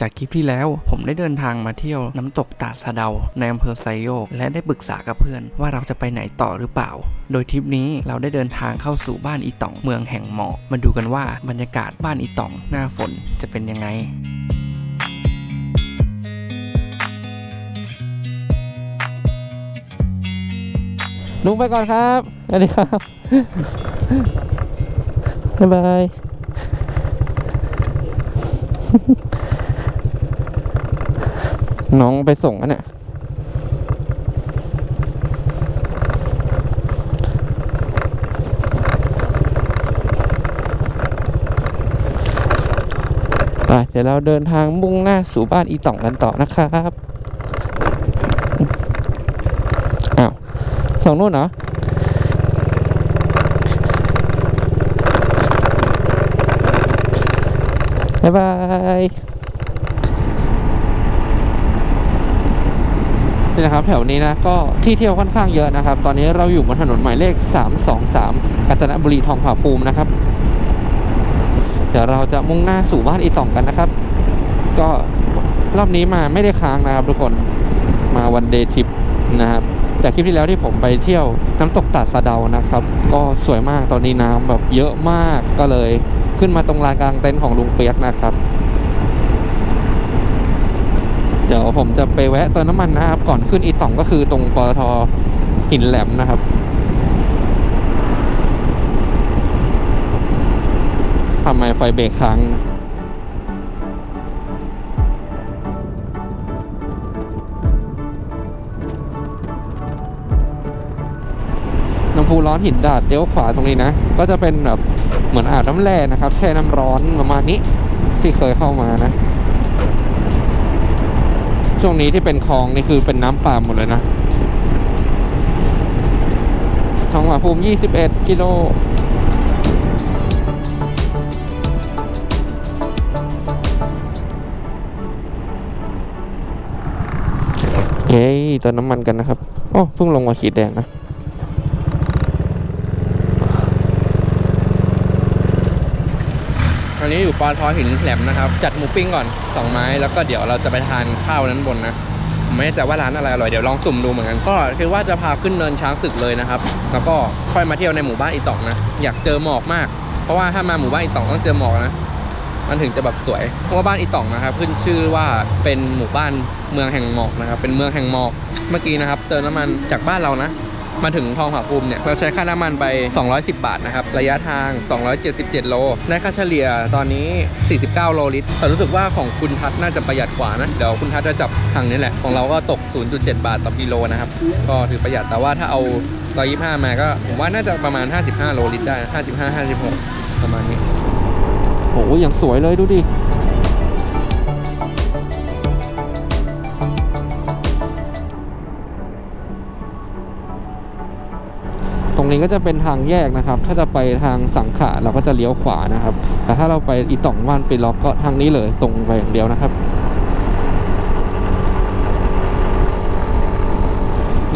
จากคลิปที่แล้วผมได้เดินทางมาเที่ยวน้ำตกตาดสะเดา ในอำเภอไซโยก และได้ปรึกษากับเพื่อนว่าเราจะไปไหนต่อหรือเปล่า โดยทริปนี้เราได้เดินทางเข้าสู่บ้านอีตองเมืองแห่งหมอกมาดูกันว่าบรรยากาศบ้านอีตองหน้าฝนจะเป็นยังไงลุงไปก่อนครับสวัสดีครับ บ๊ายบาย น้องไปส่งอันเนี่ยไปเดี๋ยวเราเดินทางมุ่งหน้าสู่บ้านอีต่องกันต่อนะครับอ้าวสองนู่นเหรอบ๊ายบาย นี่นะครับแถวนี้นะก็ที่เที่ยวค่อนข้างเยอะนะครับ ตอนนี้เราอยู่บนถนนหมายเลข 323กาญจนบุรีทองผาภูมินะครับ เดี๋ยวเราจะมุ่งหน้าสู่บ้านอีต่องกันนะครับ ก็รอบนี้มาไม่ได้ค้างนะครับ ทุกคนมาวันเดย์ทริปนะครับจากคลิปที่แล้วที่ผมไปเที่ยวน้ำตกตาดสะเดานะครับ ก็สวยมากตอนนี้น้ำแบบเยอะมากก็เลย ขึ้นมาตรงลานกลางเต็นท์ของลุงเปียกนะครับ เดี๋ยวผมจะไปแวะเติมน้ำมันนะครับ ก่อนขึ้นอีต่องก็คือตรงปตทหินแหลมนะครับทำไมไฟเบรกค้างน้ำพุร้อนหินดาดเลี้ยวขวาตรงนี้นะ ก็จะเป็นแบบเหมือนอาบน้ำแร่นะครับ แช่น้ำร้อนประมาณนี้ที่เคยเข้ามานะ ช่วงนี้ที่เป็นคลองนี่คือเป็นน้ำป่าหมดเลยนะทองหมาภูมิ 21 กิโลเย้เติมน้ำมันกันนะครับ โอ้เพิ่งลงมาขีดแดงนะ อนนี้อยู่ปอทอหินแหลมนะครับ จัดหมูปิ้งก่อนสองไม้แล้วก็เดี๋ยวเราจะไปทานข้าวนั้นบนนะไม่แน่ใจว่าร้านอะไรอร่อยเดี๋ยวลองสุ่มดูเหมือนกันก็คิดว่าจะพาขึ้นเนินช้างศึกเลยนะครับ แล้วก็ค่อยมาเที่ยวในหมู่บ้านอีตองนะ อยากเจอหมอกมาก เพราะว่าถ้ามาหมู่บ้านอีตองต้องเจอหมอกนะมันถึงจะแบบสวยเพราะว่าบ้านอีตองนะครับขึ้นชื่อว่าเป็นหมู่บ้านเมืองแห่งหมอกนะครับ เป็นเมืองแห่งหมอกเมื่อกี้นะครับ เติมน้ำมันจากบ้านเรานะ มาถึงทองผาภูมิเนี่ยเราใช้ค่าน้ำมันไป 210 บาทนะครับ ระยะทาง 277 โลได้ค่าเฉลี่ยตอนนี้ 49 โลลิตรแต่รู้สึกว่าของคุณทัศน่าจะประหยัดกว่านะ เดี๋ยวคุณทัศจะจับทางนี้แหละ ของเราก็ตก 0.7 บาทต่อกิโลนะครับ ก็ถือประหยัดแต่ว่าถ้าเอา125 มาก็ผมว่าน่าจะประมาณ 55 โลลิตรได้ 55 56 ประมาณนี้โอ้ยอย่างสวยเลยดูดิ นี้ก็จะเป็นทางแยกนะครับ ถ้าจะไปทางสังขะเราก็จะเลี้ยวขวานะครับ แต่ถ้าเราไปอีต่องว่านไปล็อกก็ทางนี้เลยตรงไปอย่างเดียวนะครับ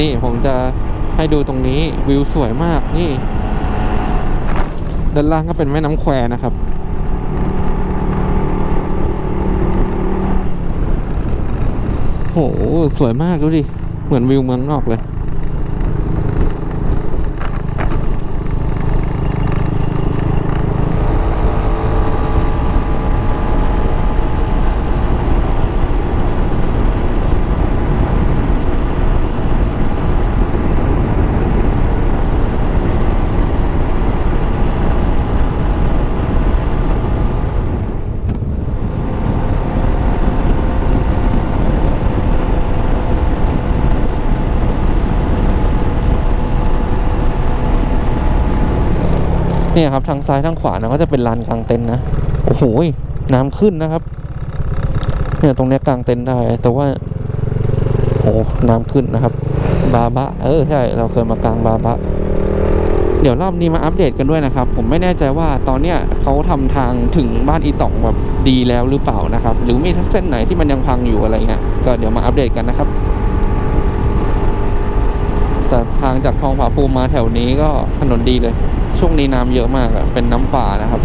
นี่ผมจะให้ดูตรงนี้วิวสวยมากนี่ ด้านล่างก็เป็นแม่น้ำแควนะครับโหสวยมากดูดิ เหมือนวิวเมืองนอกเลย เนี่ยครับทางซ้ายทางขวานะก็จะเป็นลานกลางเต็นท์นะโอ้โหน้ำขึ้นนะครับ เนี่ยตรงนี้กลางเต็นท์ได้ แต่ว่าโอ้น้ำขึ้นนะครับ บาบะเออใช่เราเคยมากลางบาบะเดี๋ยวรอบนี้มาอัปเดตกันด้วยนะครับ ผมไม่แน่ใจว่าตอนเนี้ยเขาทำทางถึงบ้านอีตองแบบดีแล้วหรือเปล่านะครับ หรือมีเส้นไหนที่มันยังพังอยู่อะไรเงี้ยก็เดี๋ยวมาอัปเดตกันนะครับแต่ทางจากทองผาภูมิมาแถวนี้ก็ถนนดีเลย ช่วงนี้น้ำเยอะมากอะเป็นน้ำป่านะครับ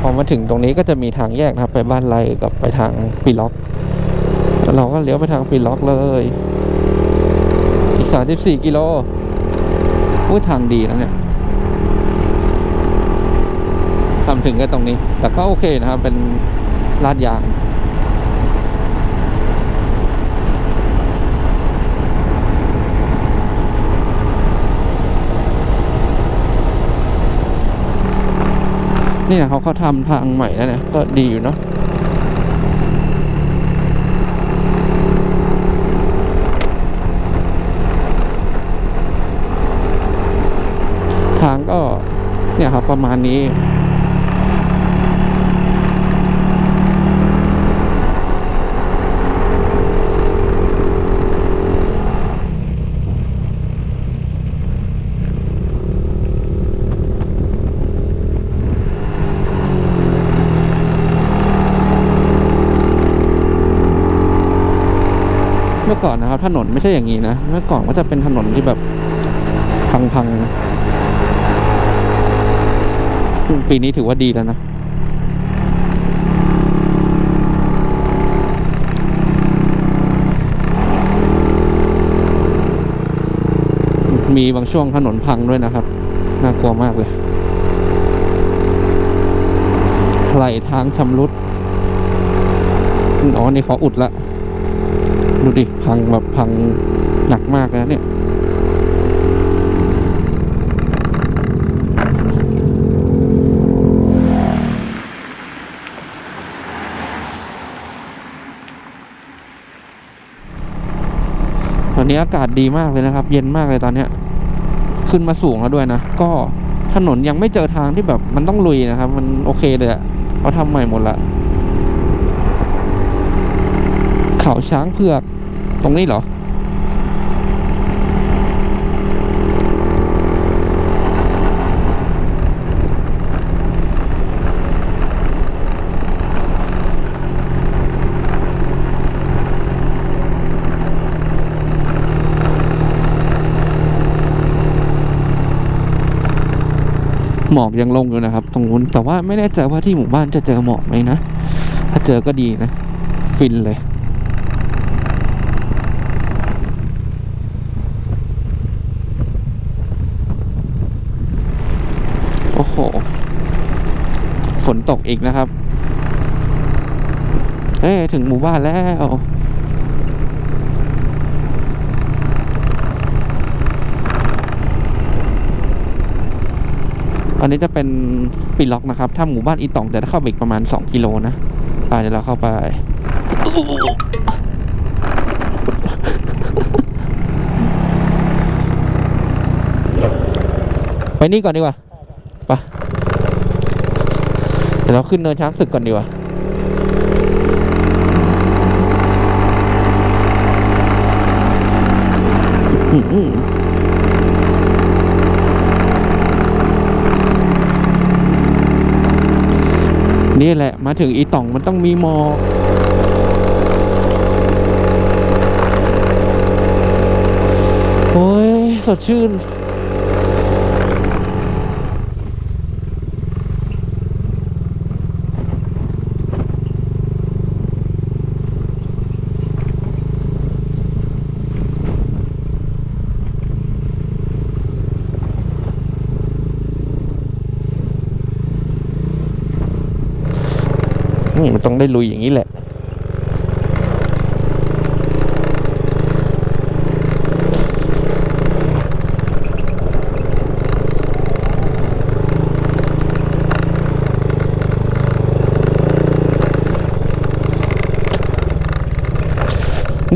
พอมาถึงตรงนี้ก็จะมีทางแยกนะครับ ไปบ้านไรกับไปทางปีล็อก เราก็เลี้ยวไปทางปีล็อกเลย อีก 34 กิโลพูดทางดีนะเนี่ยทำถึงแค่ตรงนี้ แต่ก็โอเคนะครับ เป็นลาดยาง นี่นะเขาเขาทำทางใหม่แล้วเนี่ยก็ดีอยู่เนาะทางก็เนี่ยครับประมาณนี้ เมื่อก่อนนะครับถนนไม่ใช่อย่างนี้นะ เมื่อก่อนก็จะเป็นถนนที่แบบพังๆ ปีนี้ถือว่าดีแล้วนะมีบางช่วงถนนพังด้วยนะครับ น่ากลัวมากเลย ไหลทางชำรุด อ๋อ นี่ขออุดละ ดูดิ พังแบบพังหนักมากเลยนะเนี่ยตอนนี้อากาศดีมากเลยนะครับ เย็นมากเลยตอนเนี้ย ขึ้นมาสูงแล้วด้วยนะ ก็ถนนยังไม่เจอทางที่แบบมันต้องลุยนะครับ มันโอเคเลยอะเขาทำใหม่หมดละ เขาช้างเผือก ตรงนี้เหรอ หมอกยังลงอยู่นะครับ ตรงนู้นแต่ว่าไม่แน่ใจว่าที่หมู่บ้านจะเจอหมอกไหมนะ ถ้าเจอก็ดีนะ ฟินเลย โอ้โห ฝนตกอีกนะครับ เอ้ยถึงหมู่บ้านแล้วอันนี้จะเป็นปีล็อกนะครับ ถ้าหมู่บ้านอีตองจะเข้าไปอีกประมาณ 2 กิโลนะไปเดี๋ยวเราเข้าไป ไปนี่ก่อนดีกว่า ไปเดี๋ยวเราขึ้นเนินช้างศึกก่อนดีกว่าอื้อหือนี่แหละมาถึงอีต่องมันต้องมีหมอกโอ้ย สดชื่น อืมมันต้อง ได้ลุยอย่างนี้แหละ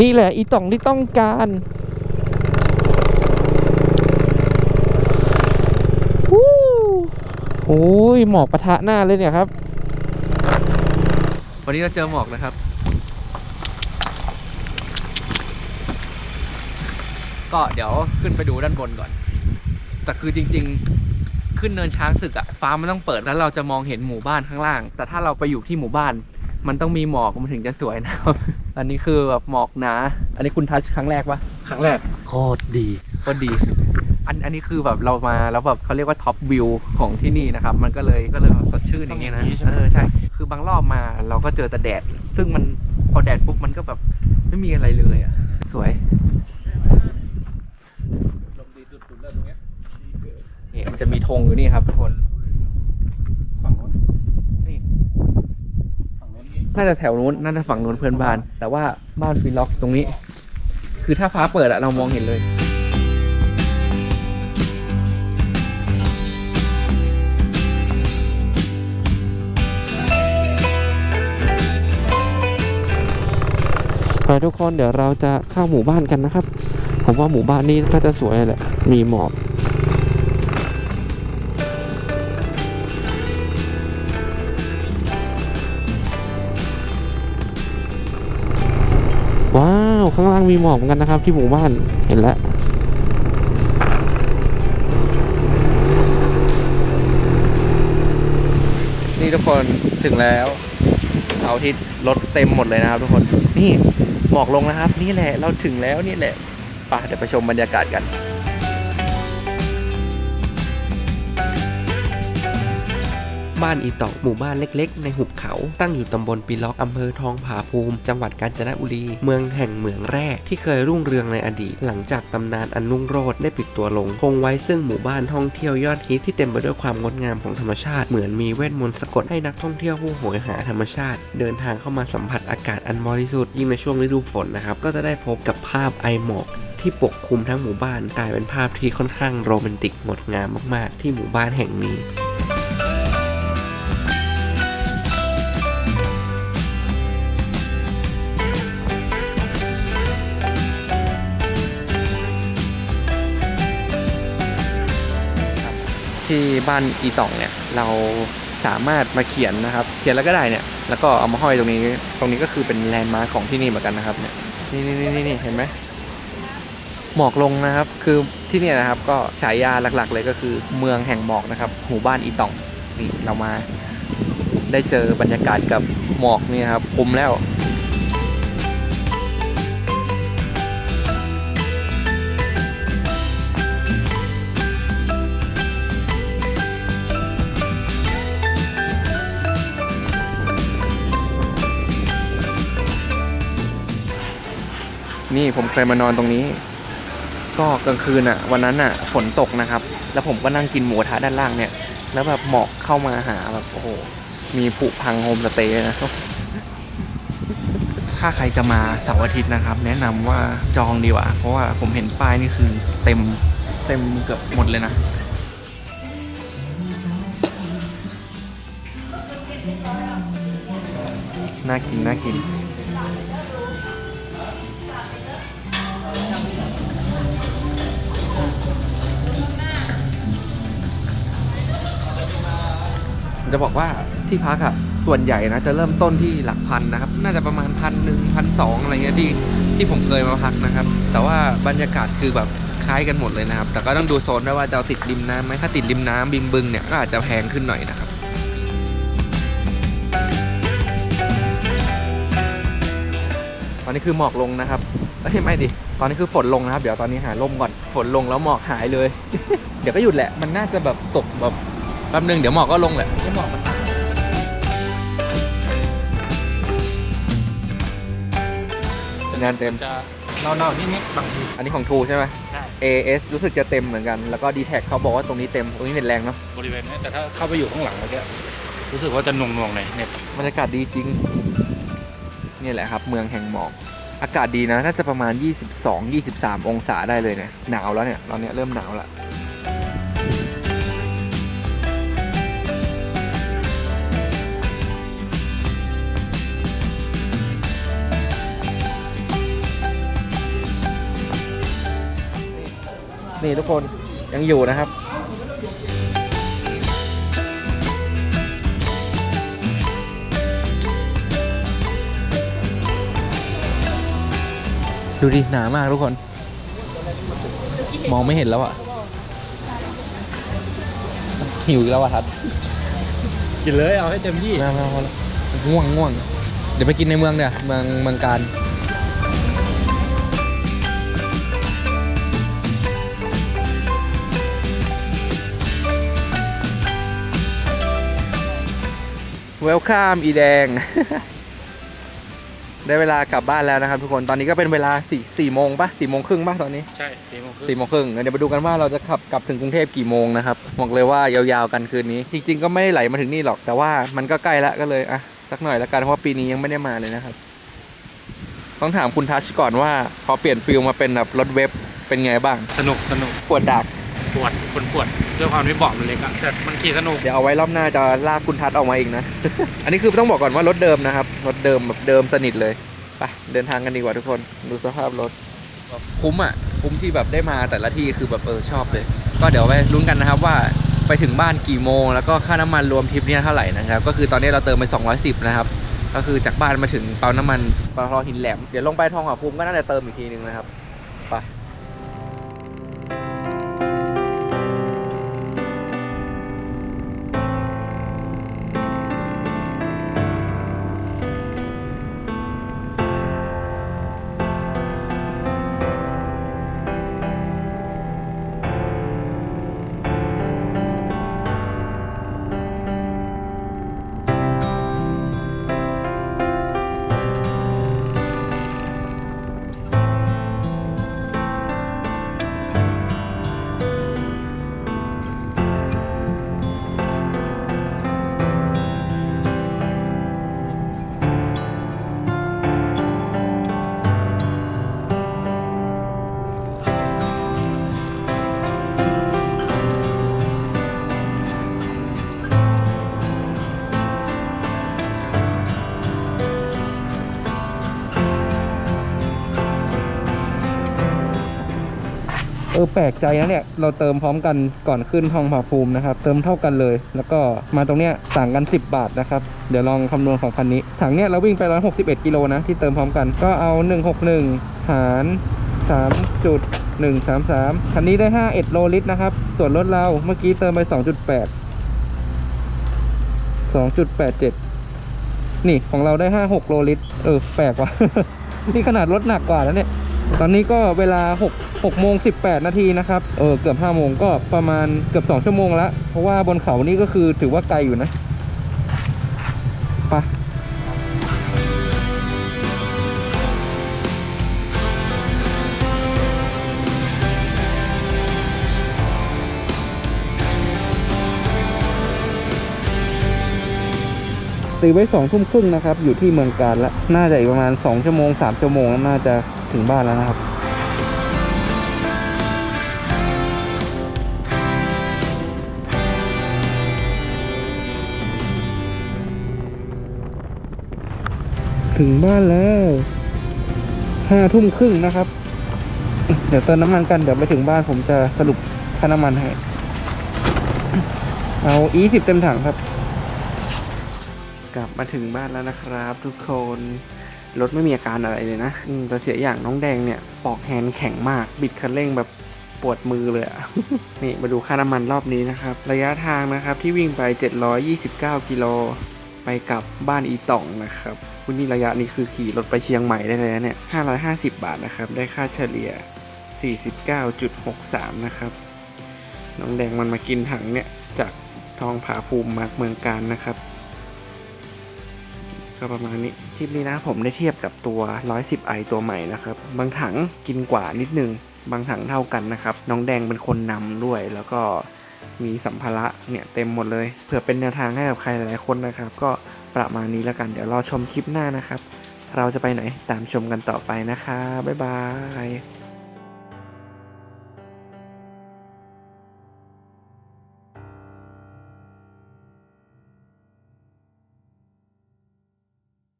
นี่แหละอีต่องที่ต้องการวู้โอ้ยหมอกปะทะหน้าเลยเนี่ยครับ วันนี้เราเจอหมอกนะครับ ก็เดี๋ยวขึ้นไปดูด้านบนก่อน แต่คือจริง ๆ ขึ้นเนินช้างศึกอะฟ้ามันต้องเปิดแล้วเราจะมองเห็นหมู่บ้านข้างล่าง แต่ถ้าเราไปอยู่ที่หมู่บ้าน มันต้องมีหมอกมันถึงจะสวยนะครับ อันนี้คือแบบหมอกหนา อันนี้คุณทัชครั้งแรกปะครั้งแรก โคตรดี ก็ดี อันอันนี้คือแบบเรามาแล้วแบบเขาเรียกว่าท็อปวิวของที่นี่นะครับ มันก็เลยก็เลยแบบสดชื่นอย่างเงี้ยนะต้องอย่างนี้ใช่ไหมเออใช่ คือบางรอบมาเราก็เจอแต่แดด ซึ่งมันพอแดดปุ๊บมันก็แบบไม่มีอะไรเลยอะ สวยนี่มันจะมีธงอยู่นี่ครับทุกคนฝั่งโน้นนี่ฝั่งโน้นนี่น่าจะแถวนู้นน่าจะฝั่งนู้นเพื่อนบ้าน แต่ว่าบ้านฟีล็อกตรงนี้ คือถ้าฟ้าเปิดอะเรามองเห็นเลย ไปทุกคนเดี๋ยวเราจะเข้าหมู่บ้านกันนะครับ ผมว่าหมู่บ้านนี้ก็จะสวยแหละ มีหมอกว้าวข้างล่างมีหมอกเหมือนกันนะครับ ที่หมู่บ้านเห็นแล้วนี่ทุกคนถึงแล้วเสาร์อาทิตย์รถเต็มหมดเลยนะครับทุกคน นี่ หมอกลงนะครับ นี่แหละเราถึงแล้วนี่แหละไป่ะเดี๋ยวไปชมบรรยากาศกัน บ้านอีตอกหมู่บ้านเล็กๆ ในหุบเขา ตั้งอยู่ตำบลปีล็อกอำเภอทองผาภูมิ จังหวัดกาญจนบุรี เมืองแห่งเหมืองแร่ที่เคยรุ่งเรืองในอดีต หลังจากตำนานอันรุ่งโรจน์ได้ปิดตัวลง คงไว้ซึ่งหมู่บ้านท่องเที่ยวยอดฮิตที่เต็มไปด้วยความงดงามของธรรมชาติ เหมือนมีเวทมนต์สะกดให้นักท่องเที่ยวผู้โหยหาธรรมชาติ เดินทางเข้ามาสัมผัสอากาศอันบริสุทธิ์ยิ่งในช่วงฤดูฝนนะครับก็จะได้พบกับภาพไอหมอกที่ปกคลุมทั้งหมู่บ้านกลายเป็นภาพที่ค่อนข้างโรแมนติกงดงามมาก ๆ ที่หมู่บ้านแห่งนี้ ที่บ้านอีตองเนี่ยเราสามารถมาเขียนนะครับ เขียนแล้วก็ได้เนี่ย แล้วก็เอามาห้อยตรงนี้ ตรงนี้ก็คือเป็นแลนด์มาร์คของที่นี่เหมือนกันนะครับเนี่ย นี่นี่นี่นี่เห็นไหมหมอกลงนะครับ คือที่นี่นะครับก็ฉายาหลักๆ เลยก็คือเมืองแห่งหมอกนะครับ หมู่บ้านอีตองนี่เรามาได้เจอบรรยากาศกับหมอกนี่ครับคุ้มแล้ว นี่ผมเคยมานอนตรงนี้ ก็กลางคืนอะ วันนั้นอะ ฝนตกนะครับ แล้วผมก็นั่งกินหมูกระทะด้านล่างเนี่ย แล้วแบบหมอกเข้ามาหาแบบโอ้โหมีผุพังโฮมสเตย์นะถ้าใครจะมาเสาร์อาทิตย์นะครับ แนะนำว่าจองดีกว่า เพราะว่าผมเห็นป้ายนี่คือเต็มเต็มเกือบหมดเลยนะน่ากินน่ากิน ผมจะบอกว่าที่พักอะส่วนใหญ่นะจะเริ่มต้นที่หลักพันนะครับ น่าจะประมาณพันหนึ่งพันสองอะไรเงี้ยที่ที่ผมเคยมาพักนะครับ แต่ว่าบรรยากาศคือแบบคล้ายกันหมดเลยนะครับ แต่ก็ต้องดูโซนด้วยว่าจะติดริมน้ำไหมถ้าติดริมน้ำบิมบึงเนี่ยก็อาจจะแพงขึ้นหน่อยนะครับตอนนี้คือหมอกลงนะครับเอ้ยไม่ดิ ตอนนี้คือฝนลงนะครับ เดี๋ยวตอนนี้หาร่มก่อน ฝนลงแล้วหมอกหายเลย เดี๋ยวก็หยุดแหละ มันน่าจะแบบตกแบบ แป๊บนึงเดี๋ยวหมอกก็ลงแหละที่หมอกมันเป็นงานเต็ม จะเน่าๆนิดๆบางทีอันนี้ของทูใช่ไหมใช่ AS รู้สึกจะเต็มเหมือนกัน แล้วก็ d t แทเขาบอกว่าตรงนี้เต็ม ตรงนี้เน็ตแรงเนาะ บริเวณนี้แต่ถ้าเข้าไปอยู่ข้างหลังเมื่อกี้รู้สึกว่าจะหน่วงๆหน่อยเน็ตบรรยากาศดีจริง นี่แหละครับ เมืองแห่งหมอก อากาศดีนะ น่าจะประมาณ 22-23 องศาได้เลยเนี่ย หนาวแล้วเนี่ย ตอนเนี้ยเริ่มหนาวแล้ว นี่ทุกคนยังอยู่นะครับดูดิหนามากทุกคน มองไม่เห็นแล้วอะหิวอีกแล้วอะทัดกินเลยเอาให้เต็มที่มามามาง่วงง่วง เดี๋ยวไปกินในเมืองเดี๋ยวเมืองเมืองการ วลคัมอีแดง ได้เวลากลับบ้านแล้วนะครับทุกคนตอนนี้ก็เป็นเวลาสี่สี่โมงปะสี่โมงครึ่งปะตอนนี้ใช่สี่โมงครึ่งสี่โมงครึ่งเดี๋ยวมาดูกันว่าเราจะขับกลับถึงกรุงเทพกี่โมงนะครับบอกเลยว่ายาวๆกันคืนนี้ จริง ๆ ก็ไม่ได้ไหลมาถึงนี่หรอกแต่ว่ามันก็ใกล้ละก็เลยอะสักหน่อยละกันเพราะว่าปีนี้ยังไม่ได้มาเลยนะครับ ต้องถามคุณทัชก่อนว่า พอเปลี่ยนฟิลมาเป็นแบบรถเว็บเป็นไงบ้างสนุกสนุกปวดดัก ปวดคนปวดด้วยความที่เบาะมันเล็กอะแต่มันขี่สนุก เดี๋ยวเอาไว้รอบหน้าจะลากคุณทัศน์ออกมาอีกนะ อันนี้คือต้องบอกก่อนว่ารถเดิมนะครับ รถเดิมแบบเดิมสนิทเลย ไปเดินทางกันดีกว่าทุกคน ดูสภาพรถคุ้มอะ คุ้มที่แบบได้มาแต่ละที่คือแบบเออชอบเลย ก็เดี๋ยวไปลุ้นกันนะครับว่าไปถึงบ้านกี่โมง แล้วก็ค่าน้ำมันรวมทริปเนี้เท่าไหร่นะครับ ก็คือตอนนี้เราเติมไป 210 นะครับ ก็คือจากบ้านมาถึงเปาน้ำมันปตทหินแหลม เดี๋ยวลงไปทองหาภูมิก็น่าจะเติมอีกทีนึงนะครับ เออแปลกใจนะเนี่ยเราเติมพร้อมกันก่อนขึ้นทองผาภูมินะครับ เติมเท่ากันเลย แล้วก็มาตรงเนี้ยต่างกัน 10 บาทนะครับ เดี๋ยวลองคำนวณของคันนี้ ถังเนี้ยเราวิ่งไป 161 กิโลนะที่เติมพร้อมกันก็เอา 161 หาร 3.133 คันนี้ได้ 51 โลลิตรนะครับ ส่วนรถเราเมื่อกี้เติมไป 2.8 2.87 นี่ของเราได้ 56 โลลิตร เออแปลกว่ะ นี่ขนาดรถหนักกว่าแล้วเนี่ย ตอนนี้ก็เวลา6 6โมง18 นาทีนะครับ เออเกือบ5โมงก็ประมาณเกือบ 2 ชั่วโมงล้วเพราะว่าบนเขานี่ก็คือถือว่าไกลอยู่นะไปะตีไว้สองทุ่มครึ่งนะครับ อยู่ที่เมืองการละ น่าจะอีกประมาณ2ชั่วโมง3ชั่วโมงน่าจะ ถึงบ้านแล้วนะครับ ถึงบ้านแล้วห้าทุ่มครึ่งนะครับ เดี๋ยวเติมน้ำมันกันเดี๋ยวไปถึงบ้านผมจะสรุปค่าน้ำมันให้ เอาอีสิบเต็มถังครับ กลับมาถึงบ้านแล้วนะครับทุกคน รถไม่มีอาการอะไรเลยนะแต่เสียอย่างน้องแดงเนี่ยปอกแฮนด์แข็งมาก บิดคันเร่งแบบปวดมือเลยอะนี่มาดูค่าน้ำมันรอบนี้นะครับ ระยะทางนะครับที่วิ่งไป 729 กิโล ไปกลับบ้านอีต่องนะครับวันนี้ระยะนี้คือขี่รถไปเชียงใหม่ได้เลยเนี่ย 550 บาทนะครับ ได้ค่าเฉลี่ย 49.63 นะครับ น้องแดงมันมากินถังเนี่ย จากทองผาภูมิมาเมืองการนะครับ ก็ประมาณนี้ทริปนี้นะผมได้เทียบกับตัว 110i ตัวใหม่นะครับ บางถังกินกว่านิดนึง บางถังเท่ากันนะครับ น้องแดงเป็นคนนำด้วย แล้วก็มีสัมภาระเนี่ยเต็มหมดเลย เผื่อเป็นแนวทางให้กับใครหลายๆคนนะครับ ก็ประมาณนี้แล้วกัน เดี๋ยวรอชมคลิปหน้านะครับ เราจะไปไหนตามชมกันต่อไปนะคะบ๊ายบาย